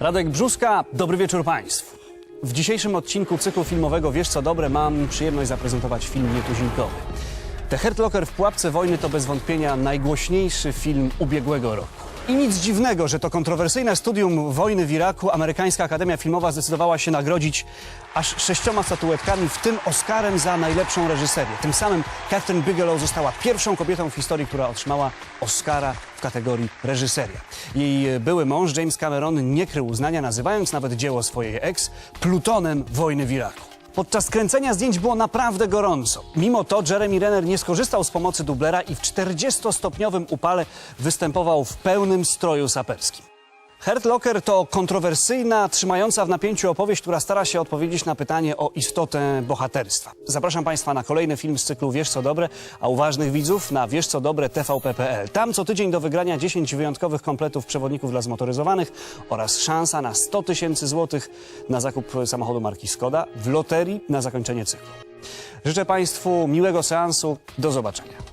Radek Brzuska, dobry wieczór Państwu. W dzisiejszym odcinku cyklu filmowego Wiesz co dobre mam przyjemność zaprezentować film nietuzinkowy. The Hurt Locker w pułapce wojny to bez wątpienia najgłośniejszy film ubiegłego roku. I nic dziwnego, że to kontrowersyjne studium wojny w Iraku amerykańska Akademia Filmowa zdecydowała się nagrodzić aż sześcioma statuetkami, w tym Oscarem za najlepszą reżyserię. Tym samym Catherine Bigelow została pierwszą kobietą w historii, która otrzymała Oscara w kategorii reżyseria. Jej były mąż James Cameron nie krył uznania, nazywając nawet dzieło swojej ex Plutonem wojny w Iraku. Podczas kręcenia zdjęć było naprawdę gorąco. Mimo to Jeremy Renner nie skorzystał z pomocy dublera i w 40-stopniowym upale występował w pełnym stroju saperskim. Hurt Locker to kontrowersyjna, trzymająca w napięciu opowieść, która stara się odpowiedzieć na pytanie o istotę bohaterstwa. Zapraszam Państwa na kolejny film z cyklu Wiesz co dobre, a uważnych widzów na Wiesz co dobre tvp.pl. Tam co tydzień do wygrania 10 wyjątkowych kompletów przewodników dla zmotoryzowanych oraz szansa na 100 tysięcy złotych na zakup samochodu marki Skoda w loterii na zakończenie cyklu. Życzę Państwu miłego seansu. Do zobaczenia.